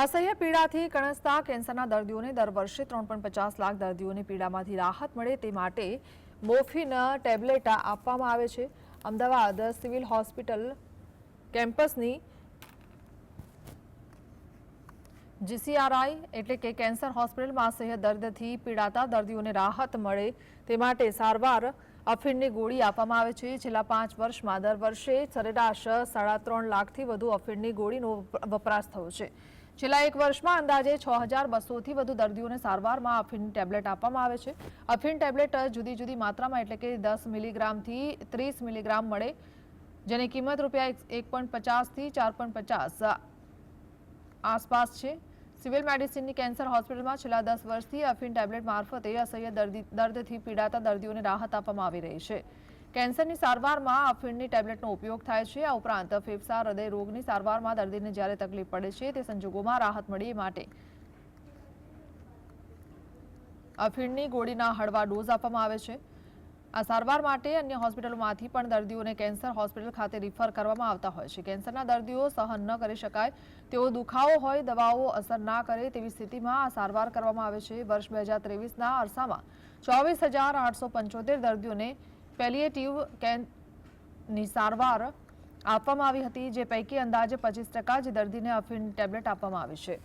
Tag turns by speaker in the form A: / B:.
A: અસહ્ય પીડાથી કણસતા કેન્સરના દર્દીઓને દર વર્ષે ત્રણ પચાસ લાખ દર્દીઓની પીડામાંથી રાહત મળે તે માટે મોફિન ટેબ્લેટ આપવામાં આવે છે. અમદાવાદ સિવિલ હોસ્પિટલ કેમ્પસની જીસીઆરઆઈ એટલે કે કેન્સર હોસ્પિટલમાં અસહ્ય દર્દથી પીડાતા દર્દીઓને રાહત મળે તે માટે સારવાર અફીણની ગોળી આપવામાં આવે છે. છેલ્લા પાંચ વર્ષમાં દર વર્ષે સરેરાશ સાડા ત્રણ લાખથી વધુ અફીણની ગોળીનો વપરાશ થયો છે. છેલ્લા એક વર્ષમાં અંદાજે છ હજાર બસોથી વધુ દર્દીઓને સારવારમાં અફીન ટેબ્લેટ આપવામાં આવે છે. અફીન ટેબ્લેટ જુદી જુદી માત્રામાં, એટલે કે દસ મિલીગ્રામથી ત્રીસ મિલીગ્રામ મળે, જેની કિંમત રૂપિયા એક- પોઈન્ટ પચાસથી ચાર પોઈન્ટ પચાસ આસપાસ છે. સિવિલ મેડિસિનની કેન્સર હોસ્પિટલમાં છેલ્લા દસ વર્ષથી અફીન ટેબ્લેટ મારફતે અસહ્ય દર્દી દર્દથી પીડાતા દર્દીઓને રાહત આપવામાં આવી રહી છે. કેન્સરની સારવારમાં અફીણની ટેબ્લેટનો ઉપયોગ થાય છે. આ ઉપરાંત ફેફસા, હૃદય રોગની સારવારમાં દર્દીને જ્યારે તકલીફ પડે છે, તે સંજોગોમાં રાહત મળે માટે. અફીણની ગોળીના હળવા ડોઝ આપવામાં આવે છે. આ સારવાર માટે અન્ય હોસ્પિટલોમાંથી પણ દર્દીઓને કેન્સર હોસ્પિટલ ખાતે રિફર કરવામાં આવતા હોય છે. કેન્સરના દર્દીઓ સહન ન કરી શકાય, તેઓ દુખાવો હોય, દવાઓ અસર ના કરે તેવી સ્થિતિમાં આ સારવાર કરવામાં આવે છે. વર્ષ બે હજાર ત્રેવીસના અરસામાં ચોવીસ હજાર આઠસો પંચોતેર દર્દીઓને પેલિયેટિવ કેનની સારવાર આપવામાં આવી હતી, જે પૈકી અંદાજે પચીસ ટકા જ દર્દીને અફીણ ટેબ્લેટ આપવામાં આવી છે.